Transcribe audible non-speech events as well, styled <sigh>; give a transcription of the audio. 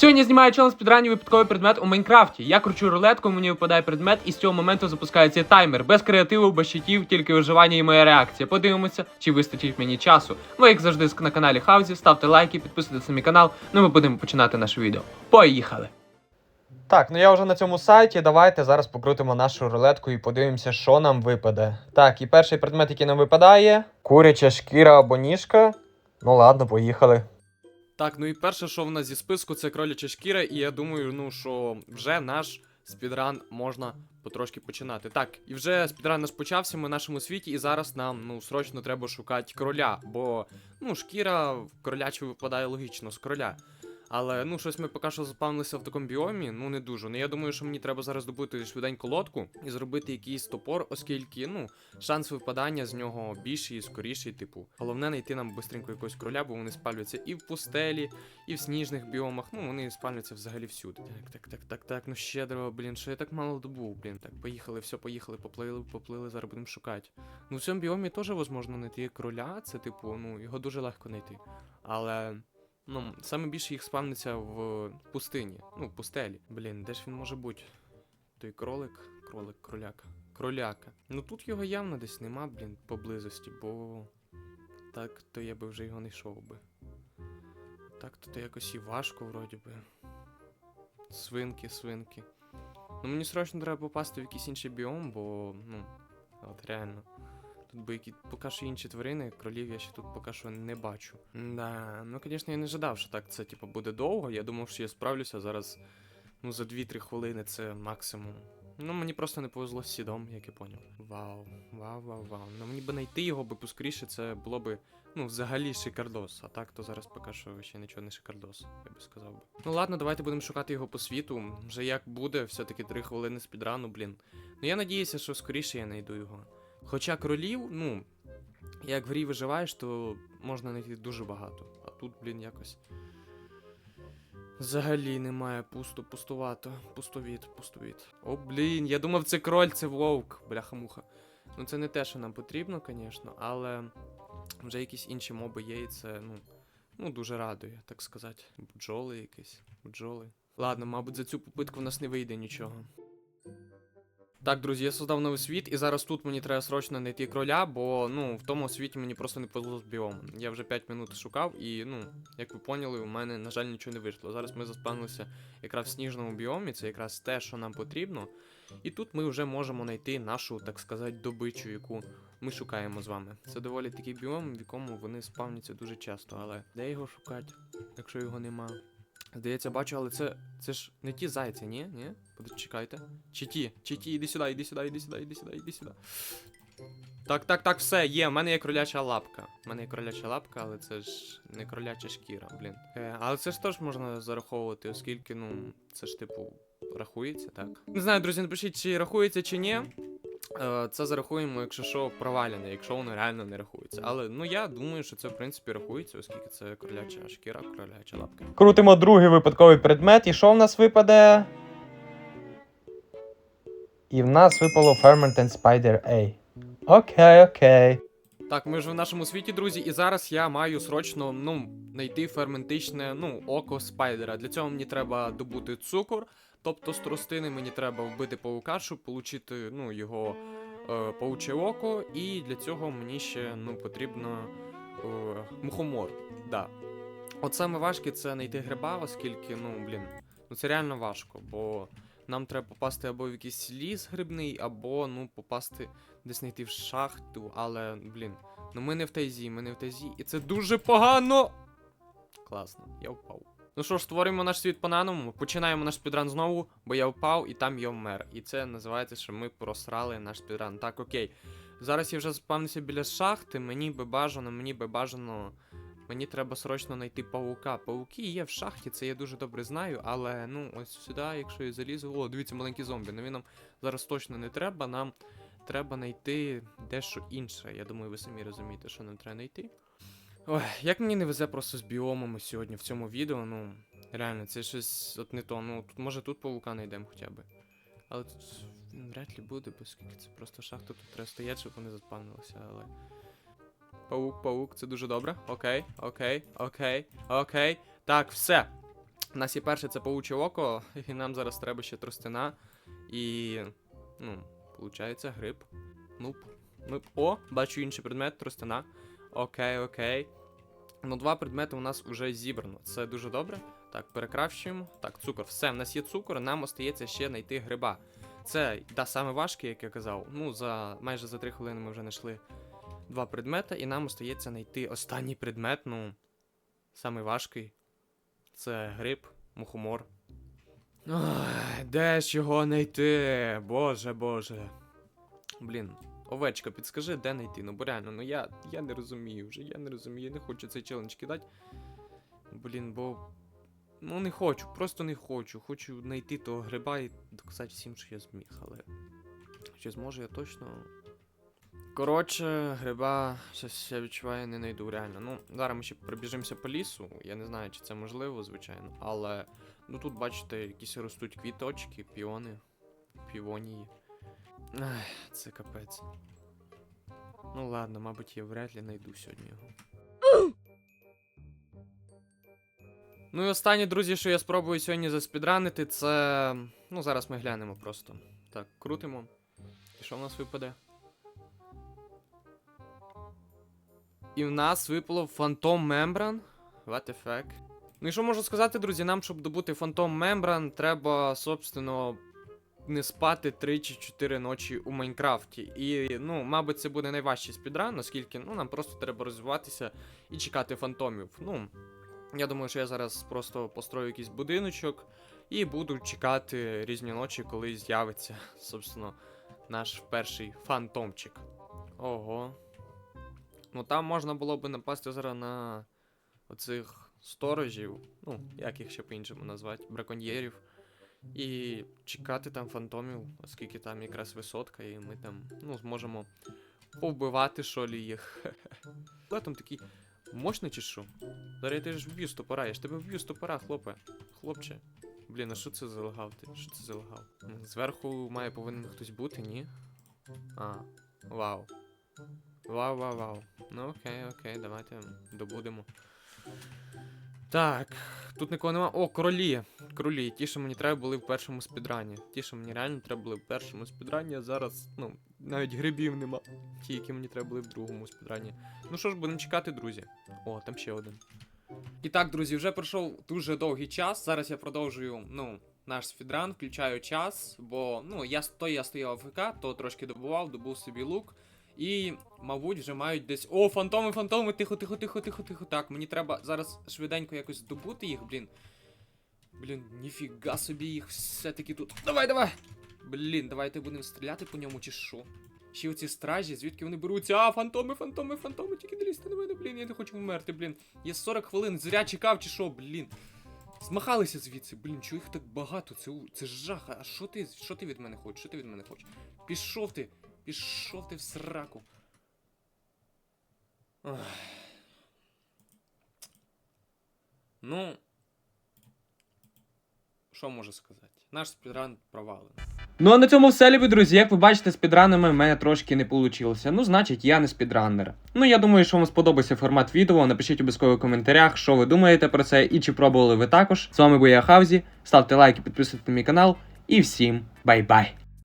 Сьогодні знімаю челендж підрані випадковий предмет у Майнкрафті. Я кручу рулетку, мені випадає предмет, і з цього моменту запускається таймер. Без креативу, без щитів, тільки виживання і моя реакція. Подивимося, чи вистачить мені часу. Ви, як завжди, на каналі Хаузі, ставте лайки, підписуйтесь на мій канал. Ну ми будемо починати наше відео. Поїхали! Так, ну я вже на цьому сайті. Давайте зараз покрутимо нашу рулетку і подивимося, що нам випаде. Так, і перший предмет, який нам випадає: куряча шкіра або ніжка. Ну ладно, поїхали. Так, ну і перше, що в нас зі списку, це кроляча шкіра, і я думаю, ну що вже наш спідран можна потрошки починати. Так, і вже спідран наш почався ми в нашому світі, і зараз нам ну срочно треба шукати кроля, бо ну шкіра в кролячу випадає логічно з кроля. Але ну щось ми поки що запавнилися в такому біомі, ну не дуже. Ну я думаю, що мені треба зараз добути швиденько лодку і зробити якийсь топор, оскільки ну шанс випадання з нього більший і скоріший, типу. Головне знайти нам бистренько якогось кроля, бо вони спалюються і в пустелі, і в сніжних біомах. Ну вони спалюються взагалі всюди. Так, так, так, так, так. Ну щедро, блін, що я так мало добув, блін. Так, поїхали, все, поїхали, поплили, поплили, зараз будемо шукати. Ну в цьому біомі теж можна знайти кроля, це типу, ну його дуже легко знайти. Але. Ну, саме більше їх спавниться в пустині, ну, в пустелі. Блін, де ж він може бути? Той кролик, кролик, кроляка. Кроляка. Ну тут його явно десь нема, блін, поблизості, бо так то я би вже його не йшов би. Так то, то якось і важко, вроді би. Свинки, свинки. Ну мені срочно треба попасти в якийсь інший біом, бо, ну, от реально. Тут би які поки що інші тварини, кролів я ще тут поки що не бачу. Да, ну звісно, я не ожидав, що так це типу буде довго. Я думав, що я справлюся зараз. Ну, за 2-3 хвилини це максимум. Ну, мені просто не повезло з сідом, як я поняв. Вау, вау, вау, вау. Ну мені би знайти його би поскоріше, це було би, ну, взагалі шикардос. А так то зараз поки що ще нічого не шикардос, я би сказав би. Ну ладно, давайте будемо шукати його по світу. Вже як буде, все-таки 3 хвилини спідрану, блін. Ну я надіюся, що скоріше я знайду його. Хоча кролів, ну, як в грі виживаєш, то можна знайти дуже багато. А тут, блін, якось. Взагалі немає пусто, пустувато. Пустовіт, пустовіт. О, блін, я думав, це кроль, це вовк, бляха-муха. Ну це не те, що нам потрібно, звісно, але вже якісь інші моби є, і це, ну, ну дуже радує, так сказати. Бджоли якісь, бджоли. Ладно, мабуть, за цю попитку в нас не вийде нічого. Так, друзі, я создав новий світ, і зараз тут мені треба срочно знайти кроля, бо ну в тому світі мені просто не повезло з біомом. Я вже 5 минут шукав, і ну, як ви поняли, у мене, на жаль, нічого не вийшло. Зараз ми заспавнилися якраз в сніжному біомі, це якраз те, що нам потрібно. І тут ми вже можемо знайти нашу, так сказати, добичу, яку ми шукаємо з вами. Це доволі такий біом, в якому вони спавняться дуже часто, але де його шукати, якщо його нема? Здається, бачу, але це. Це ж не ті зайці, ні? Ні? Чекайте. Чи ті? Чи ті, іди сюди, іди сюди, іди сюди, іди сюди, іди сюди. Так, так, так, все, є, в мене є кроляча лапка. У мене є кроляча лапка, але це ж не кроляча шкіра, блін. Е, але це ж теж можна зараховувати, оскільки, ну, це ж типу рахується, так. Не знаю, друзі, напишіть, чи рахується, чи ні. Е, Це зарахуємо, якщо що, провалене, якщо воно реально не рахується. Але ну я думаю, що це в принципі рахується, оскільки це кроляча шкіра, кроляча лапка. Крутимо другий випадковий предмет. І що в нас випаде? І в нас випало Ferment and Spider A. Окей, окей. Так, ми ж в нашому світі, друзі, і зараз я маю срочно ну, знайти ферментичне ну, око спайдера. Для цього мені треба добути цукор, тобто з тростини мені треба вбити паука, щоб отримати ну, його е, пауче око, і для цього мені ще ну, потрібно е, мухомор. Да. От саме важке це знайти гриба, оскільки, ну, блін, ну це реально важко, бо нам треба попасти або в якийсь ліс грибний, або ну попасти десь знайти в шахту, але, блін, ну ми не в тайзі, ми не в тайзі, і це дуже погано. Класно, я впав. Ну що ж, створюємо наш світ по-наному, починаємо наш спідран знову, бо я впав і там я вмер. І це називається, що ми просрали наш спідран. Так, окей. Зараз я вже спавнився біля шахти, мені би бажано, мені би бажано. Мені треба срочно знайти паука. Пауки є в шахті, це я дуже добре знаю, але ну ось сюди, якщо я залізу. О, дивіться, маленький зомбі. Ну він нам зараз точно не треба. Нам треба знайти дещо інше. Я думаю, ви самі розумієте, що нам треба знайти. Ой, як мені не везе просто з біомами сьогодні в цьому відео, ну реально, це щось от не то. Ну, тут, може тут паука знайдемо хоча б. Але тут вряд ли буде, оскільки це просто шахта, тут треба стояти, щоб вони заспавнилися, але. Паук, паук, це дуже добре. Окей, окей, окей, окей. Так, все. У нас є перше, це пауче око, <laughs> і нам зараз треба ще тростина. І. Ну, виходить, гриб. Ну, ну, о, бачу інший предмет, тростина. Окей, окей. Ну, два предмети у нас вже зібрано. Це дуже добре. Так, перекращуємо. Так, цукор. Все, в нас є цукор, нам остається ще знайти гриба. Це да, саме важке, як я казав. Ну, за майже за 3 хвилини ми вже знайшли два предмети, і нам остається знайти останній предмет, ну, самий важкий. Це гриб, мухомор. Ой, де ж його знайти? Боже, боже. Блін, овечка, підскажи, де знайти? Ну, бо реально, ну я, я не розумію вже, я не розумію, я не хочу цей челендж кидати. Блін, бо. Ну, не хочу, просто не хочу. Хочу знайти того гриба і доказати всім, що я зміг, але. Чи зможу я точно. Коротше, гриба щось я відчуваю, не знайду реально. Ну, зараз ми ще пробіжимося по лісу. Я не знаю, чи це можливо, звичайно. Але ну тут, бачите, якісь ростуть квіточки, піони, півонії. Ай, це капець. Ну ладно, мабуть, я вряд ли знайду сьогодні його. <gasps> Ну і останнє, друзі, що я спробую сьогодні заспідранити, це. Ну, зараз ми глянемо просто. Так, крутимо. І що в нас випаде? І в нас випало Phantom Membran. What the fuck? Ну і що можу сказати, друзі, нам, щоб добути Phantom Membran, треба, собственно, не спати 3 чи 4 ночі у Майнкрафті. І, ну, мабуть, це буде найважчий спідран, оскільки ну, нам просто треба розвиватися і чекати фантомів. Ну, я думаю, що я зараз просто построю якийсь будиночок і буду чекати різні ночі, коли з'явиться, собственно, наш перший фантомчик. Ого. Ну там можна було би напасти зараз на оцих сторожів, ну, як їх ще по-іншому назвати, браконьєрів. І чекати там фантомів, оскільки там якраз висотка, і ми там, ну, зможемо повбивати що лі їх. <laughs> Але там такий мощний чи що? Зараз тебе ж вб'ю з топора, я ж тебе вб'ю з топора, хлопе. Хлопче. Блін, а що це за лагав ти? Що це за лагав? Зверху має повинен хтось бути, ні? А, вау. Вау, вау, вау. Ну окей, окей, давайте добудемо. Так, тут нікого нема. О, королі. Королі, ті, що мені треба були в першому спідрані. Ті, що мені реально треба були в першому спідрані, а зараз, ну, навіть грибів нема. Ті, які мені треба були в другому спідрані. Ну що ж, будемо чекати, друзі. О, там ще один. І так, друзі, вже пройшов дуже довгий час. Зараз я продовжую, ну, наш спідран, включаю час, бо, ну, я то я стояв АФК, то трошки добував, добув собі лук. І, мабуть, вже мають десь. О, фантоми, фантоми, тихо, тихо, тихо, тихо, тихо. Так, мені треба зараз швиденько якось добути їх, блін. Блін, ніфіга собі їх все-таки тут. Давай, давай! Блін, давайте будемо стріляти по ньому чи що. Ще оці стражі, звідки вони беруться? А, фантоми, фантоми, фантоми, тільки не лізьте на мене, блін, я не хочу вмерти, блін. Я 40 хвилин зря чекав чи що, блін. Змахалися звідси, блін, чого їх так багато? Це, це жах. А що ти, що ти від мене хочеш? Що ти від мене хочеш? Пішов ти, пішов ти в сраку. Ну. Що можу сказати? Наш спідран провалений. Ну а на цьому все, любі друзі. Як ви бачите, з підранами в мене трошки не вийшло. Ну, значить, я не спідранер. Ну, я думаю, що вам сподобався формат відео. Напишіть обов'язково в коментарях, що ви думаєте про це і чи пробували ви також. З вами був я Хавзі. Ставте лайки, підписуйтесь на мій канал. І всім бай-бай!